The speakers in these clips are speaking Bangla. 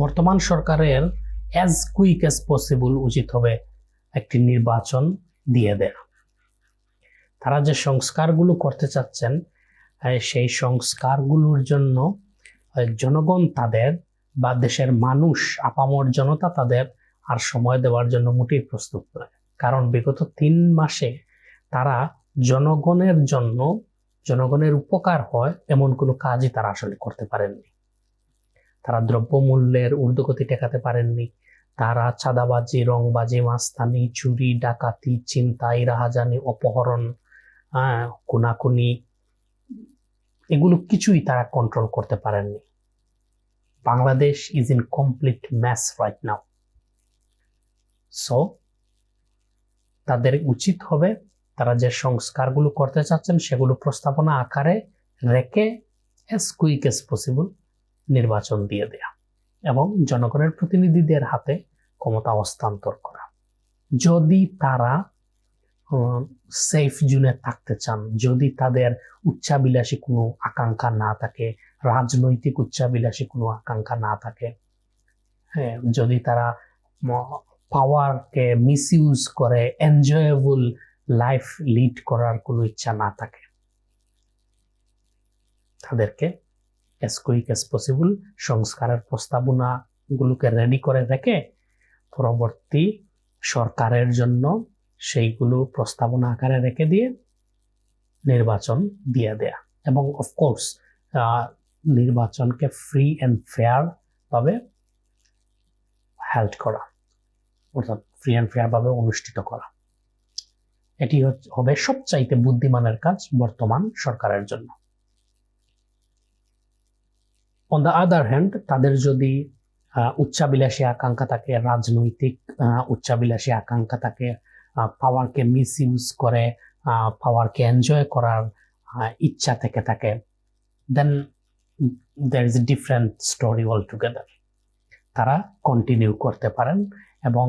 বর্তমান সরকারের অ্যাজ কুইক অ্যাজ পসিবল উচিত হবে একটি নির্বাচন দিয়ে দেয়া। তারা যে সংস্কারগুলো করতে চাচ্ছেন সেই সংস্কারগুলোর জন্য জনগণ তাদের বা দেশের মানুষ, আপামর জনতা তাদের আর সময় দেওয়ার জন্য মোটেই প্রস্তুত নয়। কারণ বিগত তিন মাসে তারা জনগণের জন্য, জনগণের উপকার হয় এমন কোনো কাজই তারা আসলে করতে পারেননি। তারা দ্রব্যমূল্যের ঊর্ধ্বগতি টেকাতে পারেননি। তারা চাঁদাবাজি, রংবাজি, মাস্তানি, চুরি, ডাকাতি চিন্তাই রাহাজানি, অপহরণ হ্যাঁ খুনাখুনি, এগুলো কিছুই তারা কন্ট্রোল করতে পারেননি। Bangladesh is in complete mess right now so তাদের উচিত হবে তারা যে সংস্কারগুলো করতে চাচ্ছেন সেগুলো প্রস্তাবনা আকারে রেখে অ্যাজ কুইক এস পসিবল নির্বাচন দিয়ে দেয়া এবং জনগণের প্রতিনিধিদের হাতে ক্ষমতা হস্তান্তর করা। যদি তারা সেফ জোনে থাকতে চান, যদি তাদের উচ্চাবিলাসী কোনো আকাঙ্ক্ষা না থাকে, রাজনৈতিক উচ্চাবিলাসী কোনো আকাঙ্ক্ষা না থাকে হ্যাঁ যদি তারা পাওয়ারকে মিস ইউজ করে এনজয়েবল লাইফ লিড করার কোনো ইচ্ছা না থাকে, তাদেরকে অ্যাজ কুইক অ্যাজ পসিবল সংস্কারের প্রস্তাবনাগুলোকে রেডি করে রেখে পরবর্তী সরকারের জন্য সেইগুলো প্রস্তাবনা আকারে রেখে দিয়ে নির্বাচন দিয়ে দেয়া। এবং অফকোর্স নির্বাচনকে ফ্রি অ্যান্ড ফেয়ার ভাবে হেল্ড করা, অর্থাৎ ফ্রি অ্যান্ড ফেয়ার ভাবে অনুষ্ঠিত করা। এটি হবে সবচাইতে বুদ্ধিমানের কাজ বর্তমান সরকারের জন্য। অন দ্য আদার হ্যান্ড তাদের যদি উচ্চাবিলাসী আকাঙ্ক্ষা থাকে, রাজনৈতিক উচ্চাবিলাসী আকাঙ্ক্ষা থাকে পাওয়ারকে মিস ইউজ করে পাওয়ারকে এনজয় করার ইচ্ছা থেকে থাকে then there is a different story altogether তারা কন্টিনিউ করতে পারেন এবং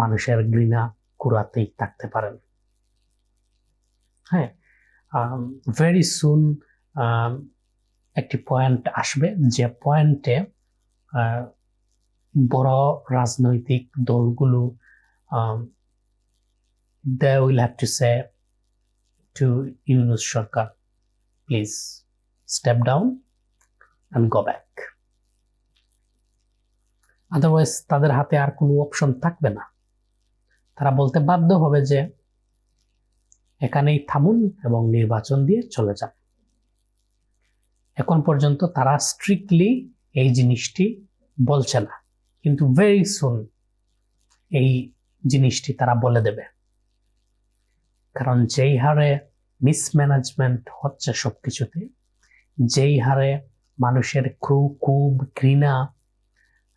মানুষের ঘৃণা কুড়াতেই থাকতে পারেন। হ্যাঁ ভেরি সুন একটি পয়েন্ট আসবে যে পয়েন্টে বড় রাজনৈতিক দলগুলো they will have to say to Yunus Sarkar please step down and go back otherwise তাদের হাতে আর কোনো অপশন থাকবে না। তারা বলতে বাধ্য হবে যে, এখানেই থামুন এবং নির্বাচন দিয়ে চলে যান। এখন পর্যন্ত তারা স্ট্রিক্টলি এই জিনিসটি বলছে না। কিন্তু ভেরি সুন এই জিনিসটি তারা বলে দেবে। কারণ যেই হারে মিসম্যানেজমেন্ট হচ্ছে সবকিছুতে, যেই হারে মানুষের খুব খুব ঘৃণা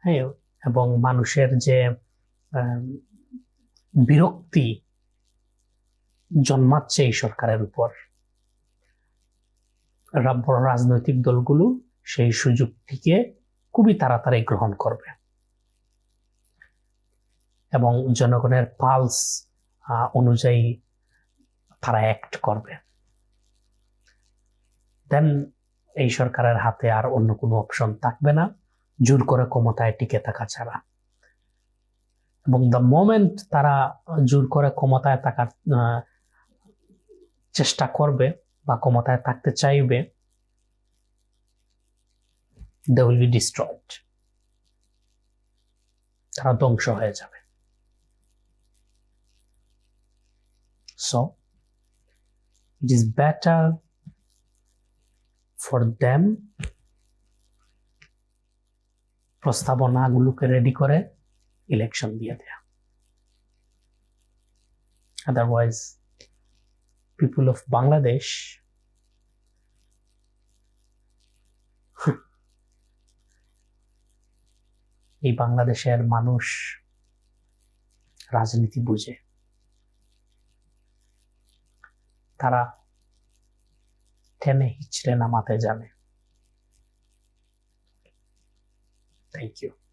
হ্যাঁ এবং মানুষের যে বিরক্তি জন্মাচ্ছে এই সরকারের উপর। বড় রাজনৈতিক দলগুলো সেই সুযোগটিকে খুবই তাড়াতাড়ি গ্রহণ করবে। এবং জনগণের পালস অনুযায়ী তারা অ্যাক্ট করবে। দেন এই সরকারের হাতে আর অন্য কোনো অপশন থাকবে না। জোর করে ক্ষমতায় টিকে থাকা ছাড়া। এবং দ্য মোমেন্ট তারা জোর করে ক্ষমতায় থাকার চেষ্টা করবে বা ক্ষমতায় থাকতে চাইবে দে উইল বি ডিস্ট্রয়েড তারা ধ্বংস হয়ে যাবে। So it is better for them প্রস্তাবনাগুলোকে রেডি করে ইলেকশন দিয়ে দেয়া। আদারওয়াইজ পিপুল অফ বাংলাদেশ এই বাংলাদেশের মানুষ রাজনীতি বুঝে। তারা টেনে হিচড়ে নামাতে জানে। Thank you